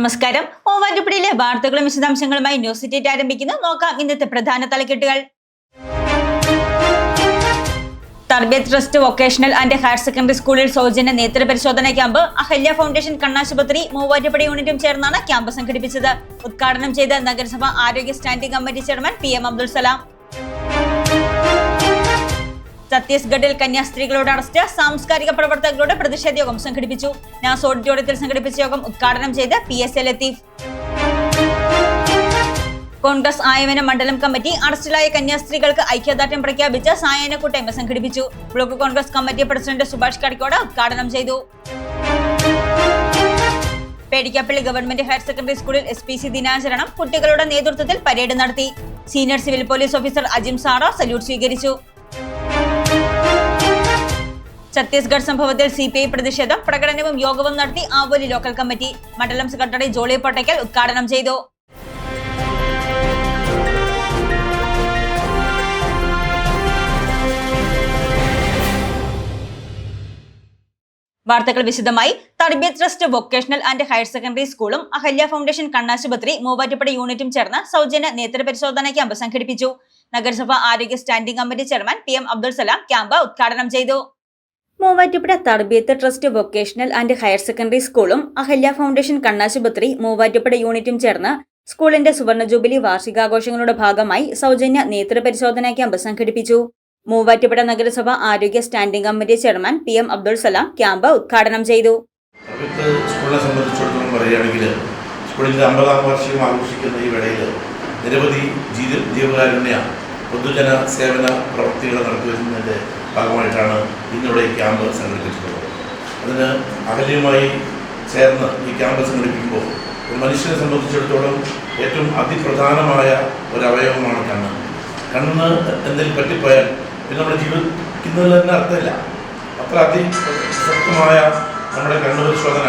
നമസ്കാരം. ഓവാറ്റുപടിയിലെ വാർത്തകളും വിശദാംശങ്ങളുമായി ന്യൂസ് സിറ്റിറ്റ് ആരംഭിക്കുന്നു. നോക്കാം ഇന്നത്തെ പ്രധാന തലക്കെട്ടുകൾ. Tarbiyat trust vocational and higher secondary സ്കൂളിൽ സൗജന്യ നേത്ര പരിശോധന ക്യാമ്പ് അഹല്യ ഫൗണ്ടേഷൻ കണ്ണാശുപത്രി മൂവാറ്റുപടി യൂണിറ്റും ചേർന്നാണ് ക്യാമ്പ് സംഘടിപ്പിച്ചത്. ഉദ്ഘാടനം ചെയ്ത നഗരസഭ ആരോഗ്യ standing committee chairman P M Abdul Salam. ഛത്തീസ്ഗഡിൽ കന്യാസ്ത്രീകളുടെ അറസ്റ്റ് സാംസ്കാരിക പ്രവർത്തകരുടെ പ്രതിഷേധ യോഗം സംഘടിപ്പിച്ചു. നാസ് ഓഡിറ്റോറിയത്തിൽ സംഘടിപ്പിച്ച യോഗം ഉദ്ഘാടനം ചെയ്ത് P S A Latheef. Congress Ayavana മണ്ഡലം കമ്മിറ്റി അറസ്റ്റിലായ കന്യാസ്ത്രീകൾക്ക് ഐക്യദാർഢ്യം പ്രഖ്യാപിച്ച് സായന കൂട്ടായ്മ സംഘടിപ്പിച്ചു. Block Congress committee president Subhash Kadikode ഉദ്ഘാടനം ചെയ്തു. പേടിക്കാപ്പള്ളി ഗവൺമെന്റ് ഹയർ സെക്കൻഡറി സ്കൂളിൽ എസ് പി സി ദിനാചരണം കുട്ടികളുടെ നേതൃത്വത്തിൽ പരേഡ് നടത്തി. Senior civil police officer Ajim സാറോ salute സ്വീകരിച്ചു. ഛത്തീസ്ഗഡ് സംഭവത്തിൽ സി പി ഐ പ്രതിഷേധം പ്രകടനവും യോഗവും നടത്തി ആവോലി ലോക്കൽ കമ്മിറ്റി. മണ്ഡലം സെക്രട്ടറി ജോളി പൊട്ടയ്ക്കൽ ഉദ്ഘാടനം ചെയ്തു. വാർത്തകൾ വിശദമായി. Tarbiyat trust vocational and higher secondary സ്കൂളും അഹല്യ ഫൗണ്ടേഷൻ കണ്ണാശുപത്രി മൂവാറ്റുപുഴ യൂണിറ്റും ചേർന്ന് സൗജന്യ നേത്രപരിശോധന ക്യാമ്പ് സംഘടിപ്പിച്ചു. നഗരസഭ ആരോഗ്യ standing committee chairman P M Abdul Salam camp ഉദ്ഘാടനം ചെയ്തു. Muvattupuzha Tarbiyat trust vocational and higher secondary സ്കൂളും അഹല്യ ഫൗണ്ടേഷൻ കണ്ണാശുപത്രി മൂവാറ്റുപുഴ യൂണിറ്റും ചേർന്ന് സ്കൂളിന്റെ സുവർണ ജൂബിലി വാർഷികാഘോഷങ്ങളുടെ ഭാഗമായി സൗജന്യ നേത്ര പരിശോധനാ ക്യാമ്പ് സംഘടിപ്പിച്ചു. മൂവാറ്റുപുഴ നഗരസഭ ആരോഗ്യ standing committee chairman P M Abdul Salam camp ഉദ്ഘാടനം ചെയ്തു. സ്കൂളിനെ സംബന്ധിച്ചിടത്തോളം പറയുകയാണെങ്കിൽ സ്കൂളിന്റെ അമ്പതാം വാർഷികം ആഘോഷിക്കുന്ന ഈ വേളയിൽ നിരവധി ജീവ ജീവകാരുണ്യ പൊതുജന സേവന പ്രവൃത്തികൾ നടത്തിവരുന്നതിന്റെ ഭാഗമായിട്ടാണ് ഇന്നിവിടെ ഈ ക്യാമ്പ് സംഘടിപ്പിച്ചിട്ടുള്ളത്. അതിന് അകലിയുമായി ചേർന്ന് ഈ ക്യാമ്പ് സംഘടിപ്പിക്കുമ്പോൾ ഒരു മനുഷ്യനെ സംബന്ധിച്ചിടത്തോളം ഏറ്റവും അതിപ്രധാനമായ ഒരു അവയവമാണ് കണ്ണ്. കണ്ണ് എന്തെങ്കിലും പറ്റിപ്പോയാൽ പിന്നെ നമ്മുടെ ജീവിക്കുന്നതിൽ തന്നെ അർത്ഥമില്ല. അത്ര അതിശക്തമായ നമ്മുടെ കണ്ണു പരിശോധന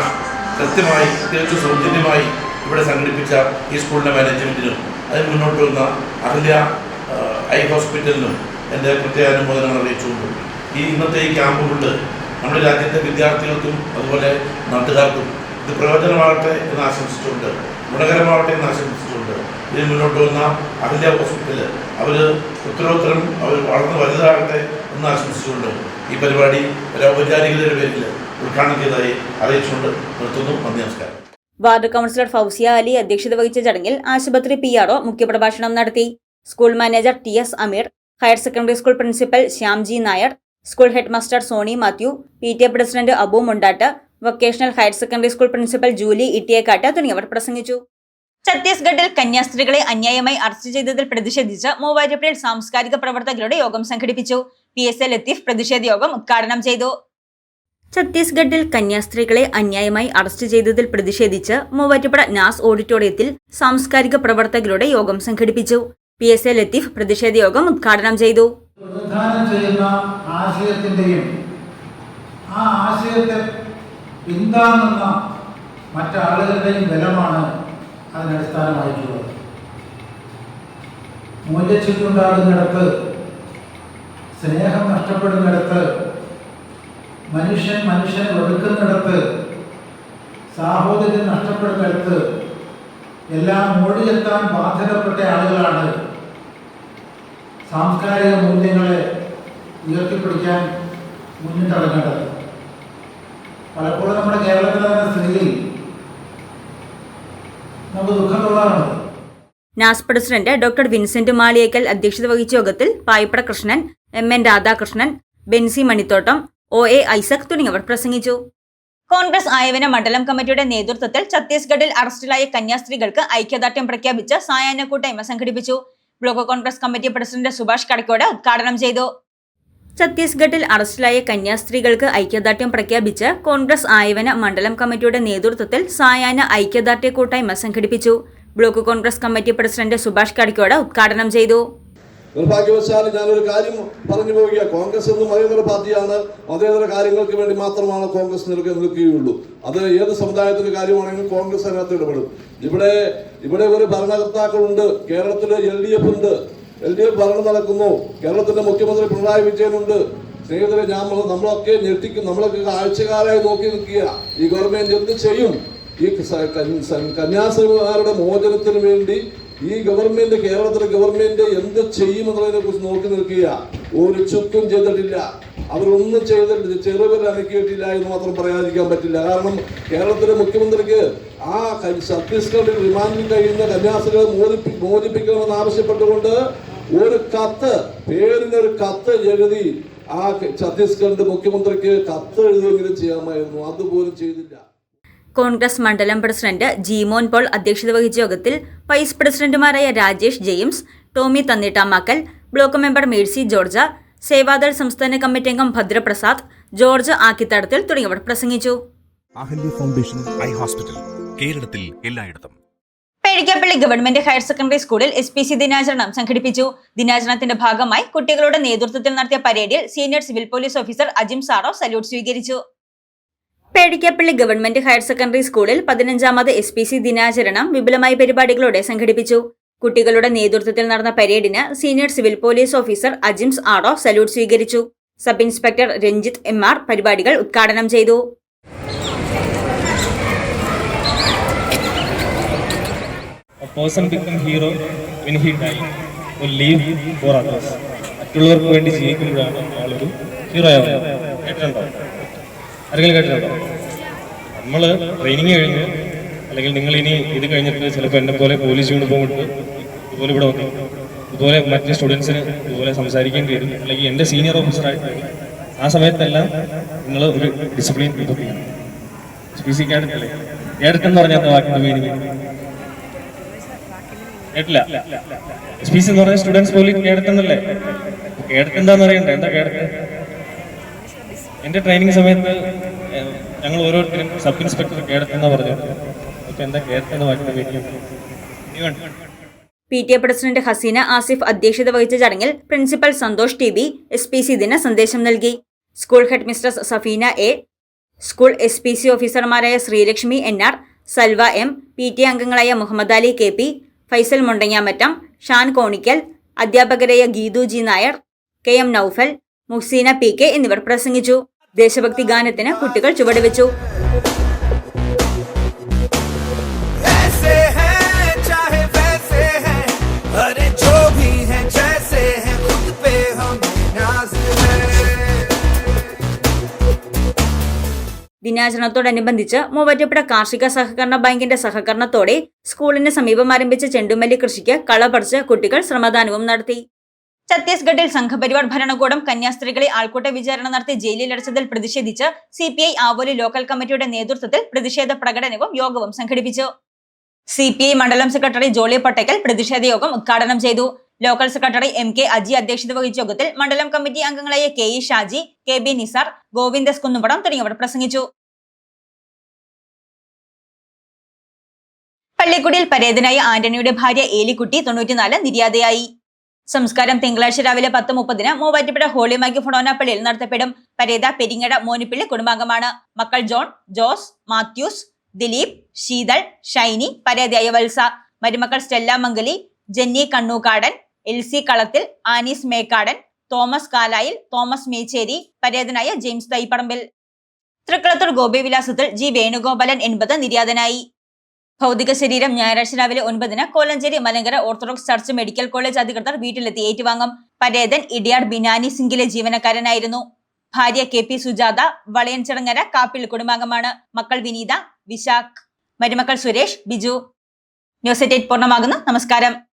കൃത്യമായി തികച്ചും സൗജന്യമായി ഇവിടെ സംഘടിപ്പിച്ച ഈ സ്കൂളിന്റെ മാനേജ്മെന്റിനും അതിന് മുന്നോട്ട് വന്ന അഹല്യ ഐ ഹോസ്പിറ്റലിനും എന്റെ പ്രത്യേക അനുമോദനങ്ങൾ അറിയിച്ചുകൊണ്ട്. ഈ ഇന്നത്തെ ഈ ക്യാമ്പുകൊണ്ട് നമ്മുടെ രാജ്യത്തെ വിദ്യാർത്ഥികൾക്കും അതുപോലെ നാട്ടുകാർക്കും ഇത് പ്രയോജനമാകട്ടെ എന്ന് ആശംസിച്ചുകൊണ്ട് ഗുണകരമാവട്ടെ എന്ന് ആശംസിച്ചുകൊണ്ട് ഇതിന് മുന്നോട്ട് വന്ന അഹല്യ ഹോസ്പിറ്റൽ അവർ ഉത്തരോത്തരം അവർ വളർന്ന് വലുതാകട്ടെ എന്ന് ആശംസിച്ചുകൊണ്ട് ഈ പരിപാടി ഒരു ഔപചാരികതയുടെ പേരിൽ ഉദ്ഘാടനം ചെയ്തതായി അറിയിച്ചുകൊണ്ട് നിർത്തുന്നു. നന്ദി നമസ്കാരം. വാർഡ് കൗൺസിലർ ഫൗസിയ അലി അധ്യക്ഷത വഹിച്ച ചടങ്ങിൽ ആശുപത്രി പി ആർഒ മുഖ്യപ്രഭാഷണം നടത്തി. School manager T S Ameer higher secondary school principal Shyamji Nair school headmaster Soni Mathew P T A president Abu Mundatt vocational higher secondary school principal Julie Ittiyekkatt തുടങ്ങിയവർ പ്രസംഗിച്ചു. ഛത്തീസ്ഗഡിൽ കന്യാസ്ത്രീകളെ അന്യായമായി അറസ്റ്റ് ചെയ്തതിൽ പ്രതിഷേധിച്ച് മൂവാറ്റുപുഴയിൽ സാംസ്കാരിക പ്രവർത്തകരുടെ യോഗം സംഘടിപ്പിച്ചു. പി എസ് എ ലത്തീഫ് പ്രതിഷേധ യോഗം ഉദ്ഘാടനം ചെയ്തു. ഛത്തീസ്ഗഡിൽ കന്യാസ്ത്രീകളെ അന്യായമായി അറസ്റ്റ് ചെയ്തതിൽ പ്രതിഷേധിച്ച് മൂവാറ്റുപുഴ നാസ് ഓഡിറ്റോറിയത്തിൽ സാംസ്കാരിക പ്രവർത്തകരുടെ യോഗം സംഘടിപ്പിച്ചു. പി എസ് എ ലത്തീഫ് പ്രതിഷേധ യോഗം ഉദ്ഘാടനം ചെയ്തു. മറ്റാളുകളുടെയും ബലമാണ് അതിനടിസ്ഥാനമായിട്ടുള്ളത് മൂല്യച്യുതിയുണ്ടാകുന്നിടത്ത് സ്നേഹം നഷ്ടപ്പെടുന്നിടത്ത് മനുഷ്യൻ മനുഷ്യനെ വെറുക്കുന്നിടത്ത് സാഹോദര്യം നഷ്ടപ്പെടുന്നിടത്ത് എല്ലാം ഓടിയെത്താൻ ബാധ്യതപ്പെട്ട ആളുകളാണ് സാംസ്കാരിക മൂല്യങ്ങളെ ഉയർത്തിപ്പിടിക്കാൻ മുന്നിട്ടിറങ്ങേണ്ടത് പലപ്പോഴും നമ്മുടെ കേരളത്തിലെ സ്ഥിതിയിൽ നമുക്ക് ദുഃഖമുള്ളതാണ് നാസ് പ്രസിഡന്റ് ഡോക്ടർ വിൻസെന്റ് മാളിയേക്കൽ അധ്യക്ഷത വഹിച്ച യോഗത്തിൽ Payippada Krishnan M N Radhakrishnan Benzy Manithottam O A Isaac തുടങ്ങിയവർ പ്രസംഗിച്ചു. കോൺഗ്രസ് ആയവന മണ്ഡലം കമ്മിറ്റിയുടെ നേതൃത്വത്തിൽ ഛത്തീസ്ഗഡിൽ അറസ്റ്റിലായ കന്യാസ്ത്രീകൾക്ക് ഐക്യദാർഢ്യം പ്രഖ്യാപിച്ച് സായാഹ്ന കൂട്ടായ്മ സംഘടിപ്പിച്ചു. Block Congress committee president Subhash Kadakkode ഉദ്ഘാടനം ചെയ്തു. ഛത്തീസ്ഗഡിൽ അറസ്റ്റിലായ കന്യാസ്ത്രീകൾക്ക് ഐക്യദാർഢ്യം പ്രഖ്യാപിച്ച് കോൺഗ്രസ് ആയവന മണ്ഡലം കമ്മിറ്റിയുടെ നേതൃത്വത്തിൽ സായാഹ്ന ഐക്യദാർഢ്യ കൂട്ടായ്മ സംഘടിപ്പിച്ചു. Block Congress committee president Subhash Kadakkode ഉദ്ഘാടനം ചെയ്തു. നിർഭാഗ്യവശാൽ ഞാനൊരു കാര്യം പറഞ്ഞു പോവുക കോൺഗ്രസ് എന്ന് മതേതര പാർട്ടിയാണ്. മതേതര കാര്യങ്ങൾക്ക് വേണ്ടി മാത്രമാണ് കോൺഗ്രസ് നിൽക്കുക നിൽക്കുകയുള്ളൂ. അത് ഏത് സമുദായത്തിന്റെ കാര്യമാണെങ്കിലും കോൺഗ്രസ് അതിനകത്ത് ഇടപെടും. ഇവിടെ ഇവിടെ ഒരു ഭരണകർത്താക്കളുണ്ട്. കേരളത്തിൽ എൽ ഡി എഫ് ഉണ്ട്. എൽ ഡി എഫ് ഭരണം നടക്കുന്നു. കേരളത്തിന്റെ മുഖ്യമന്ത്രി പിണറായി വിജയനുണ്ട്. സ്നേഹിതരെ ഞാൻ നമ്മളൊക്കെ ഞെട്ടിക്കും. നമ്മളൊക്കെ ആഴ്ചകാലമായി നോക്കി നിൽക്കുക ഈ ഗവൺമെന്റ് എന്ത് ചെയ്യും? ഈ കന്യാസ്ത്രീമാരുടെ മോചനത്തിന് വേണ്ടി ഈ ഗവൺമെന്റ് കേരളത്തിലെ ഗവൺമെന്റ് എന്ത് ചെയ്യുമെന്നുള്ളതിനെ കുറിച്ച് നോക്കി നിൽക്കുക. ഒരു ചുക്കും ചെയ്തിട്ടില്ല. അവരൊന്നും ചെയ്തിട്ടില്ല. ചെറുവിൽ അനക്കിയിട്ടില്ല എന്ന് മാത്രം പറയാതിരിക്കാൻ പറ്റില്ല. കാരണം കേരളത്തിലെ മുഖ്യമന്ത്രിക്ക് ആ ഛത്തീസ്ഗഡിൽ റിമാൻഡിൽ കഴിയുന്ന കന്യാസ്ത്രീകളെ മോചിപ്പി മോചിപ്പിക്കണമെന്ന് ആവശ്യപ്പെട്ടുകൊണ്ട് ഒരു കത്ത് പേരിനൊരു കത്ത് എഴുതി ആ ഛത്തീസ്ഗഡ് മുഖ്യമന്ത്രിക്ക് കത്ത് എഴുതിയെങ്കിലും ചെയ്യാമായിരുന്നു. അതുപോലും ചെയ്തില്ല. കോൺഗ്രസ് മണ്ഡലം പ്രസിഡന്റ് ജീമോൻ പോൾ അധ്യക്ഷത വഹിച്ച യോഗത്തിൽ വൈസ് പ്രസിഡന്റുമാരായ രാജേഷ് ജെയിംസ് ടോമി തന്നിട്ടാമാക്കൽ ബ്ലോക്ക് മെമ്പർ മേഴ്സി ജോർജ സേവാദൾ സംസ്ഥാന കമ്മിറ്റി അംഗം ഭദ്രപ്രസാദ് ജോർജ് ആക്കിത്തടത്തിൽ തുടങ്ങിയവർ പ്രസംഗിച്ചു. Ahalya foundation eye hospital. കേരളത്തിൽ എല്ലായിടത്തും. പേഴിക്കാപ്പള്ളി ഗവൺമെന്റ് ഹയർ സെക്കൻഡറി സ്കൂളിൽ എസ് പി സി ദിനാചരണം സംഘടിപ്പിച്ചു. ദിനാചരണത്തിന്റെ ഭാഗമായി കുട്ടികളുടെ നേതൃത്വത്തിൽ നടത്തിയ പരേഡിൽ senior civil police officer Ajim സാറോ salute സ്വീകരിച്ചു. പേഴിക്കാപ്പള്ളി ഗവൺമെന്റ് ഹയർ സെക്കൻഡറി സ്കൂളിൽ പതിനഞ്ചാമത് എസ് പി സി ദിനാചരണം വിപുലമായ പരിപാടികളോടെ സംഘടിപ്പിച്ചു. കുട്ടികളുടെ നേതൃത്വത്തിൽ നടന്ന പരേഡിന് senior civil police officer Ajims ആഡോ salute സ്വീകരിച്ചു. Sub inspector Ranjith M R പരിപാടികൾ ഉദ്ഘാടനം ചെയ്തു. Hero when others. വേണ്ടി ആളൊരു ഹീറോ ആവുന്നത് ആരെങ്കിലും കേട്ടിട്ടുണ്ടോ? നമ്മൾ ട്രെയിനിങ് കഴിഞ്ഞ് അല്ലെങ്കിൽ നിങ്ങൾ ഇനി ഇത് കഴിഞ്ഞിട്ട് ചിലപ്പോൾ എന്നെ പോലെ പോലീസ് യൂണിഫോം ഇട്ട് ഇതുപോലെ ഇവിടെ വന്നു ഇതുപോലെ മറ്റ് സ്റ്റുഡൻസിന് ഇതുപോലെ സംസാരിക്കാൻ വരും അല്ലെങ്കിൽ എന്റെ സീനിയർ ഓഫീസറായിട്ട് ആ സമയത്തെല്ലാം നിങ്ങൾ ഒരു ഡിസിപ്ലിൻ എന്ന് പറഞ്ഞാൽ കേട്ടില്ല? എസ് പി സി എന്ന് പറഞ്ഞാൽ സ്റ്റുഡൻസ് പോലീസ് കേടത്തന്നല്ലേ എന്നല്ലേ? അറിയണ്ടേ? എന്താ കേഡറ്റ് എന്റെ ട്രെയിനിങ് സമയത്ത് ഞങ്ങൾ ഓരോരുത്തരും സബ് ഇൻസ്പെക്ടർ കേഡറ്റ് പറഞ്ഞു. ഇപ്പം എന്താ എന്ന് വാക്കിന്റെ P T A president Haseena Asif അധ്യക്ഷത വഹിച്ച ചടങ്ങിൽ principal Santhosh T B S P C ദിന സന്ദേശം നൽകി. School headmistress Safeena A school S P C ഓഫീസർമാരായ Sreelakshmi N R Salva M P T അംഗങ്ങളായ Muhammad Ali K P Faisal Mundangamattam Shan conical അധ്യാപകരായ Geethu G Nair K M Noufal Muhsina P K എന്നിവർ പ്രസംഗിച്ചു. ദേശഭക്തി ഗാനത്തിന് കുട്ടികൾ ചുവടുവെച്ചു. ദിനാചരണത്തോടനുബന്ധിച്ച് മൂവാറ്റുപുഴ കാർഷിക സഹകരണ ബാങ്കിന്റെ സഹകരണത്തോടെ സ്കൂളിന് സമീപം ആരംഭിച്ച ചെണ്ടുമല്ലി കൃഷിക്ക് കള പറിച്ച് കുട്ടികൾ ശ്രമദാനവും നടത്തി. ഛത്തീസ്ഗഡിൽ സംഘപരിവാർ ഭരണകൂടം കന്യാസ്ത്രീകളെ ആൾക്കൂട്ട വിചാരണ നടത്തി ജയിലിലടച്ചതിൽ പ്രതിഷേധിച്ച് C P I Avoli local കമ്മിറ്റിയുടെ നേതൃത്വത്തിൽ പ്രതിഷേധ പ്രകടനവും യോഗവും സംഘടിപ്പിച്ചു. സി പി ഐ മണ്ഡലം സെക്രട്ടറി ജോളി പട്ടേക്കൽ പ്രതിഷേധ യോഗം ഉദ്ഘാടനം ചെയ്തു. Local secretary M K Aji അധ്യക്ഷത വഹിച്ച യോഗത്തിൽ മണ്ഡലം കമ്മിറ്റി അംഗങ്ങളായ K E Shaji K B Nisar Govindas Kunnupadam തുടങ്ങിയവർ പ്രസംഗിച്ചു. പള്ളിക്കുടിയിൽ പരേതനായ ആന്റണിയുടെ ഭാര്യ ഏലിക്കുട്ടി തൊണ്ണൂറ്റിനാല് നിര്യാതയായി. സംസ്കാരം തിങ്കളാഴ്ച രാവിലെ പത്ത് മുപ്പതിന് മൂവാറ്റുപുഴ ഹോളിമാക്കി പള്ളിയിൽ നടത്തപ്പെടും. പരേത പെരിങ്ങട മോനിപ്പിള്ളി കുടുംബാംഗമാണ്. മക്കൾ ജോൺ ജോസ് മാത്യൂസ് ദിലീപ് ശീതൾ ഷൈനി പരേതയായ വത്സ. മരുമക്കൾ സ്റ്റെല്ല മംഗലി ജെന്നി കണ്ണൂക്കാടൻ എൽസി കളത്തിൽ ആനീസ് മേക്കാടൻ തോമസ് കാലായിൽ തോമസ് മേച്ചേരി പരേതനായ ജെയിംസ് തൈപ്പറമ്പിൽ. തൃക്കളത്തൂർ ഗോപിവിലാസത്തിൽ ജി വേണുഗോപാലൻ എൺപത് നിര്യാതനായി. ഭൗതിക ശരീരം ഞായറാഴ്ച രാവിലെ ഒൻപതിന് Kolenchery Malankara orthodox church medical college അധികൃതർ വീട്ടിലെത്തി ഏറ്റുവാങ്ങും. പരേതൻ ഇടിയാർ ബിനാനി സിംഗിലെ ജീവനക്കാരനായിരുന്നു. ഭാര്യ കെ പി സുജാത വളയൻ വളയൻചടങ്ങര കാപ്പിൽ കുടുംബാംഗമാണ്. മക്കൾ വിനീത വിശാഖ് മരുമക്കൾ സുരേഷ് ബിജു. News eight പൂർണമാകുന്നു. നമസ്കാരം.